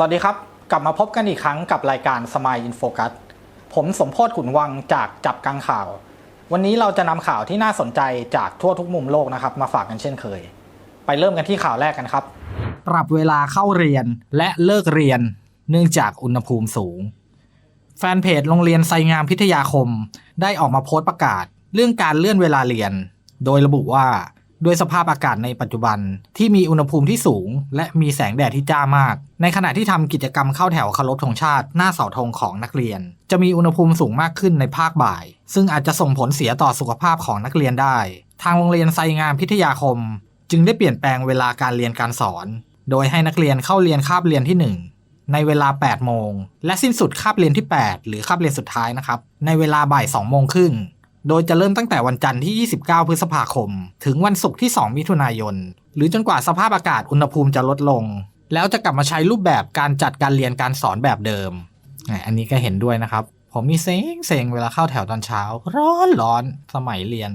สวัสดีครับ กลับมาพบกันอีกครั้งกับรายการ Smile in Focus ผมสมโพศขุนวังจากจับกังข่าว วันนี้เราจะนำข่าวที่น่าสนใจจากทั่วทุกมุมโลกนะครับ มาฝากกันเช่นเคย ไปเริ่มกันที่ข่าวแรกกันครับ ปรับเวลาเข้าเรียนและเลิกเรียน เนื่องจากอุณหภูมิสูง แฟนเพจโรงเรียนไซงามพิทยาคม ได้ออกมาโพสต์ประกาศ เรื่องการเลื่อนเวลาเรียน โดยระบุว่า ด้วยสภาพอากาศในปัจจุบันที่มีอุณหภูมิที่สูง และมีแสงแดดที่จ้ามาก ในขณะที่ทำกิจกรรมเข้าแถวเคารพธงชาติหน้าเสาธงของนักเรียน จะมีอุณหภูมิสูงมากขึ้นในภาคบ่าย ซึ่งอาจจะส่งผลเสียต่อสุขภาพของนักเรียนได้ ทางโรงเรียนไซงามพิทยาคม จึงได้เปลี่ยนแปลงเวลาการเรียนการสอน โดยให้นักเรียนเข้าเรียนคาบเรียนที่ 1ในเวลา 8 โมง และสิ้นสุดคาบเรียนที่ 8 หรือคาบเรียนสุดท้ายนะครับ ในเวลาบ่าย 2 โมงครึ่ง โดยจะเริ่มตั้งแต่วันจันทร์ที่ 29 พฤษภาคม ถึงวันศุกร์ที่ 2 มิถุนายน หรือจนกว่าสภาพอากาศอุณหภูมิจะลดลง แล้วจะกลับมาใช้รูปแบบการจัดการเรียนการสอนแบบเดิม อันนี้ก็เห็นด้วยนะครับ ผมนี่เซ็งเซ็งเวลาเข้าแถวตอนเช้า ร้อนร้อนสมัยเรียน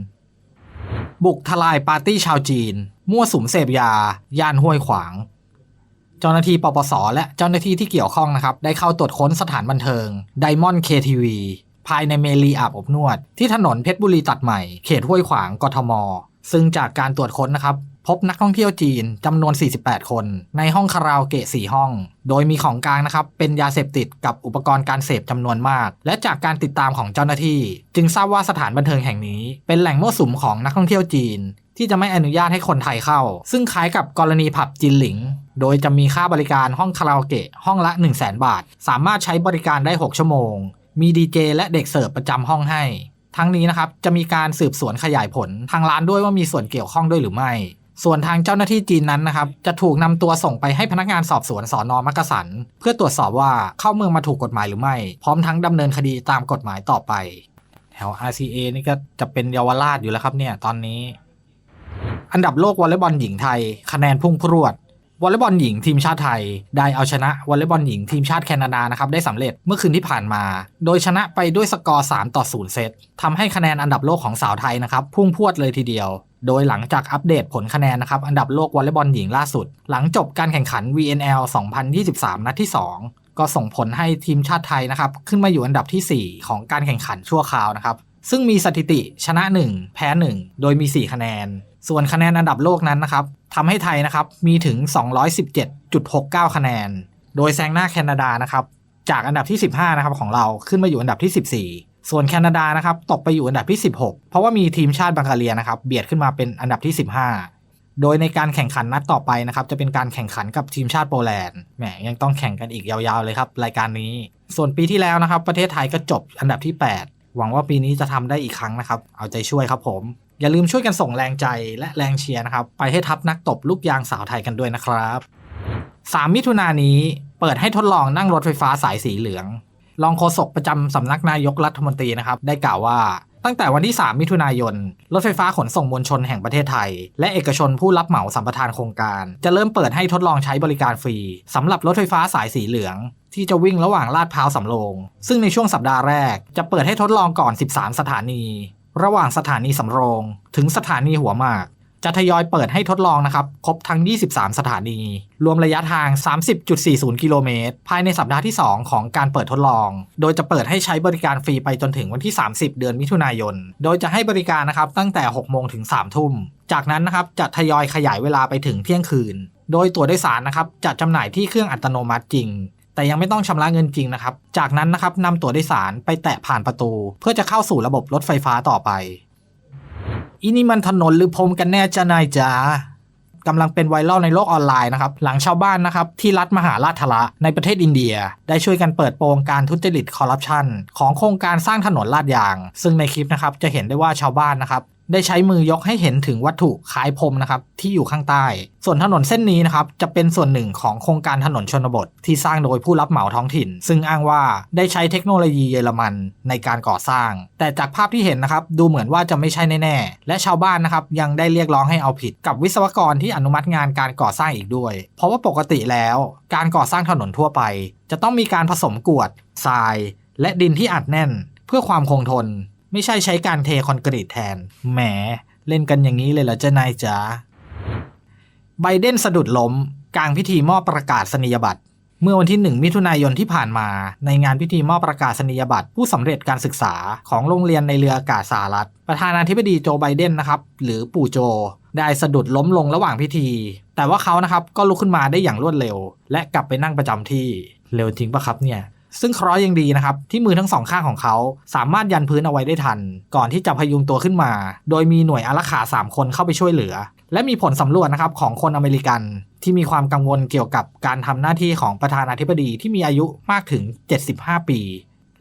บุกทลายปาร์ตี้ชาวจีน มั่วสุมเสพยา ย่านห้วยขวางเจ้าหน้าที่ปปส และเจ้าหน้าที่ที่เกี่ยวข้องนะครับ ได้เข้าตรวจค้นสถานบันเทิง Diamond KTV ภายในเมลีอาบอบนวด ที่ถนนเพชรบุรีตัดใหม่ เขตห้วยขวางกทม ซึ่งจากการตรวจค้นนะครับ พบนักท่องเที่ยวจีนจำนวน 48 คน ในห้องคาราโอเกะ 4 ห้อง โดยมีของกลางนะครับ เป็นยาเสพติดกับอุปกรณ์การเสพจำนวนมาก และจากการติดตามของเจ้าหน้าที่ จึงทราบว่าสถานบันเทิงแห่งนี้ เป็นแหล่งมั่วสุมของนักท่องเที่ยวจีนที่จะไม่อนุญาตให้คนไทยเข้า ซึ่งคล้ายกับกรณีผับจินหลิง โดยจะมีค่าบริการห้องคาราโอเกะห้องละ 1 0 0 0 0แบาท สามารถใช้บริการได้ 6 ชั่วโมง มีดีเจและเด็กเสิร์ฟประจำห้องให้ ทั้งนี้นะครับจะมีการสืบสวนขยายผลทางร้านด้วยว่ามีส่วนเกี่ยวข้องด้วยหรือไม่ ส่วนทางเจ้าหน้าที่จีนนั้นนะครับจะถูกนำตัวส่งไปให้พนักงานสอบสวนสอนอมักกะสัน เพื่อตรวจสอบว่าเข้าเมืองมาถูกกฎหมายหรือไม่ พร้อมทั้งดำเนินคดีตามกฎหมายต่อไป แถว RCA นี่ก็จะเป็นเยาวราชอยู่แล้วครับเนี่ยตอนนี้อันดับโลกวอลเลย์บอลหญิงไทย คะแนนพุ่งพรวด วอลเลย์บอลหญิงทีมชาติไทย ได้เอาชนะวอลเลย์บอลหญิงทีมชาติแคนาดานะครับได้สำเร็จเมื่อคืนที่ผ่านมา โดยชนะไปด้วยสกอร์ 3 ต่อ 0 เซตทำให้คะแนนอันดับโลกของสาวไทยนะครับพุ่งพรวดเลยทีเดียว โดยหลังจากอัปเดตผลคะแนนนะครับอันดับโลกวอลเลย์บอลหญิงล่าสุด หลังจบการแข่งขัน VNL 2023 นัดที่ 2 ก็ส่งผลให้ทีมชาติไทยนะครับขึ้นมาอยู่อันดับทีสี่4 ของการแข่งขันชั่วคราวนะครับซึ่งมีสถิติชนะ 1 แพ้ 1 โดยมี 4 คะแนน ส่วนคะแนนอันดับโลกนั้นนะครับทำให้ไทยนะครับมีถึง 217.69 คะแนน โดยแซงหน้าแคนาดานะครับจากอันดับที่ 15นะครับของเราขึ้นมาอยู่อันดับที่ 14 ส่วนแคนาดานะครับตกไปอยู่อันดับที่ 16 เพราะว่ามีทีมชาติบังกาเลียนะครับเบียดขึ้นมาเป็นอันดับที่ 15 โดยในการแข่งขันนัดต่อไปนะครับจะเป็นการแข่งขันกับทีมชาติโปแลนด์แหมยังต้องแข่งกันอีกยาวๆเลยครับรายการนี้ ส่วนปีที่แล้วนะครับประเทศไทยก็จบอันดับที่ 8 หวังว่าปีนี้จะทำได้อีกครั้งนะครับเอาใจช่วยครับผม อย่าลืมช่วยกันส่งแรงใจและแรงเชียร์นะครับ ไปให้ทัพนักตบลูกยางสาวไทยกันด้วยนะครับ 3 มิถุนายนนี้เปิดให้ทดลองนั่งรถไฟฟ้าสายสีเหลือง รองโฆษกประจำสำนักนายกรัฐมนตรีนะครับ ได้กล่าวว่าตั้งแต่วันที่ 3 มิถุนายน รถไฟฟ้าขนส่งมวลชนแห่งประเทศไทย และเอกชนผู้รับเหมาสัมปทานโครงการ จะเริ่มเปิดให้ทดลองใช้บริการฟรีสำหรับรถไฟฟ้าสายสีเหลือง ที่จะวิ่งระหว่างลาดพร้าวสำโรง ซึ่งในช่วงสัปดาห์แรกจะเปิดให้ทดลองก่อน 13 สถานี ระหว่างสถานีสำโรง ถึงสถานีหัวหมาก จะทยอยเปิดให้ทดลองนะครับ ครบทั้ง 23 สถานี รวมระยะทาง 30.40 กิโลเมตร ภายในสัปดาห์ที่ 2 ของการเปิดทดลอง โดยจะเปิดให้ใช้บริการฟรีไปจนถึงวันที่ 30 เดือนมิถุนายน โดยจะให้บริการนะครับตั้งแต่ 6 โมงถึง 3 ทุ่ม จากนั้นนะครับจะทยอยขยายเวลาไปถึงเที่ยงคืน โดยตั๋วโดยสารนะครับจะจำหน่ายที่เครื่องอัตโนมัติจริง แต่ยังไม่ต้องชำระเงินจริงนะครับ จากนั้นนะครับนำตั๋วโดยสารไปแตะผ่านประตู เพื่อจะเข้าสู่ระบบรถไฟฟ้าต่อไปอีนี่มันถนนหรือพรมกันแน่จะนายจ๋ากำลังเป็นไวรัลในโลกออนไลน์นะครับ หลังชาวบ้านนะครับ ที่รัฐมหาราชทละในประเทศอินเดีย ได้ช่วยกันเปิดโปงการทุจริตคอร์รัปชันของโครงการสร้างถนนลาดยาง ซึ่งในคลิปนะครับจะเห็นได้ว่าชาวบ้านนะครับ ได้ใช้มือยกให้เห็นถึงวัตถุคล้ายพรมนะครับที่อยู่ข้างใต้ ส่วนถนนเส้นนี้นะครับจะเป็นส่วนหนึ่งของโครงการถนนชนบท ที่สร้างโดยผู้รับเหมาท้องถิ่น ซึ่งอ้างว่าได้ใช้เทคโนโลยีเยอรมันในการก่อสร้าง แต่จากภาพที่เห็นนะครับดูเหมือนว่าจะไม่ใช่แน่ๆและชาวบ้านนะครับยังได้เรียกร้องให้เอาผิด กับวิศวกรที่อนุมัติงานการก่อสร้างอีกด้วย เพราะว่าปกติแล้ว การก่อสร้างถนนทั่วไป จะต้องมีการผสมกรวดทราย และดินที่อัดแน่น เพื่อความคงทน ไม่ใช่ใช้การเทคอนกรีตแทน แหม เล่นกันอย่างนี้เลยเหรอเจ้านายจ๋า ไบเดนสะดุดล้ม กลางพิธีมอบประกาศนียบัตร เมื่อวันที่ 1 มิถุนายนที่ผ่านมา ในงานพิธีมอบประกาศนียบัตรผู้สำเร็จการศึกษาของโรงเรียนในเรืออากาศสหรัฐ ประธานาธิบดีโจไบเดนนะครับ หรือปู่โจ ได้สะดุดล้มลงระหว่างพิธี แต่ว่าเขานะครับก็ลุกขึ้นมาได้อย่างรวดเร็ว และกลับไปนั่งประจำที่ เร็วจริงปะครับเนี่ย ซึ่งเคราะห์ยังดีนะครับ ที่มือทั้งสองข้างของเขา สามารถยันพื้นเอาไว้ได้ทัน ก่อนที่จะพยุงตัวขึ้นมา โดยมีหน่วยอารักขา 3 คนเข้าไปช่วยเหลือ และมีผลสำรวจนะครับของคนอเมริกัน ที่มีความกังวลเกี่ยวกับการทำหน้าที่ของประธานาธิบดีที่มีอายุมากถึง 75 ปี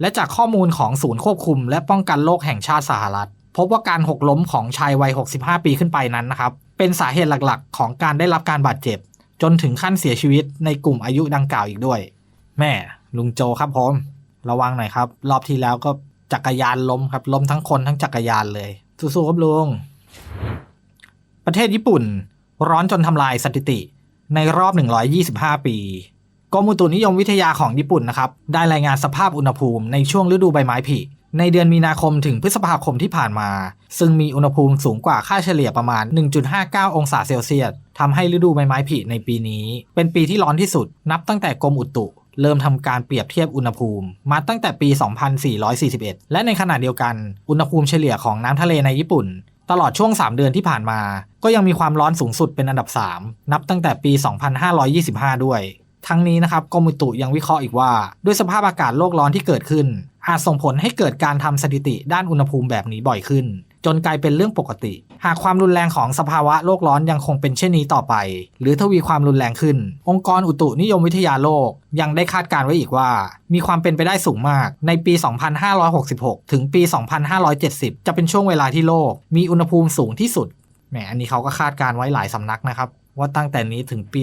และจากข้อมูลของศูนย์ควบคุม และป้องกันโรคแห่งชาติสหรัฐ พบว่าการหกล้มของชายวัย 65 ปีขึ้นไปนั้นนะครับเป็นสาเหตุหลักๆ ของการได้รับการบาดเจ็บ จนถึงขั้นเสียชีวิตในกลุ่มอายุดังกล่าวอีกด้วย แม่ ลุงโจครับผม ระวังหน่อยครับ รอบที่แล้วก็จักรยานล้มครับล้มทั้งคนทั้งจักรยานเลย สู้ๆครับลุง ประเทศญี่ปุ่น ร้อนจนทำลายสถิติ ในรอบ 125 ปีกรมอุตุนิยมวิทยาของญี่ปุ่นนะครับ ได้รายงานสภาพอุณหภูมิในช่วงฤดูใบไม้ผลิในเดือนมีนาคมถึงพฤษภาคมที่ผ่านมา ซึ่งมีอุณหภูมิสูงกว่าค่าเฉลี่ยประมาณ 1.59 องศาเซลเซียสทำให้ฤดูใบไม้ผลิในปีนี้ เป็นปีที่ร้อนที่สุด นับตั้งแต่กรมอุตุ เริ่มทำการเปรียบเทียบอุณหภูมิ มาตั้งแต่ปี 2441 และในขณะเดียวกัน อุณหภูมิเฉลี่ยของน้ำทะเลในญี่ปุ่น ตลอดช่วง 3 เดือนที่ผ่านมา ก็ยังมีความร้อนสูงสุดเป็นอันดับ 3 นับตั้งแต่ปี 2525 ด้วย ทั้งนี้นะครับกรมอุตุยังวิเคราะห์อีกว่า ด้วยสภาพอากาศโลกร้อนที่เกิดขึ้น อาจส่งผลให้เกิดการทำสถิติด้านอุณหภูมิแบบนี้บ่อยขึ้น จนกลายเป็นเรื่องปกติ หากความรุนแรงของสภาวะโลกร้อนยังคงเป็นเช่นนี้ต่อไป หรือทวีความรุนแรงขึ้น องค์กรอุตุนิยมวิทยาโลก ยังได้คาดการณ์ไว้อีกว่า มีความเป็นไปได้สูงมาก ในปี 2566 ถึงปี 2570 จะเป็นช่วงเวลาที่โลก มีอุณหภูมิสูงที่สุดแหมอันนี้เขาก็คาดการณ์ไว้หลายสำนักนะครับว่าตั้งแต่นี้ถึงปี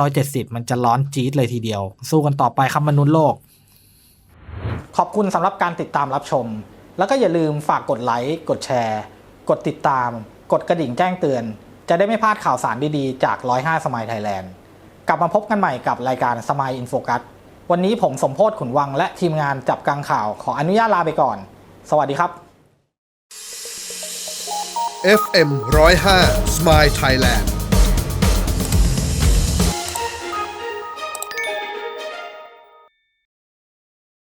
2570 มันจะร้อนจี๊ดเลยทีเดียว สู้กันต่อไปครับมนุษย์โลก ขอบคุณสำหรับการติดตามรับชม แล้วก็อย่าลืมฝากกดไลค์กดแชร์ กดติดตาม กดกระดิ่งแจ้งเตือน จะได้ไม่พลาดข่าวสารดีๆ จาก 105สมัยไทยแลนด์กลับมาพบกันใหม่กับรายการสมัยอินโฟกัสวันนี้ผมสมโพศขุนวังและทีมงานจับกังข่าวขออนุญาตลาไปก่อน สวัสดีครับ FM 105 Smile Thailand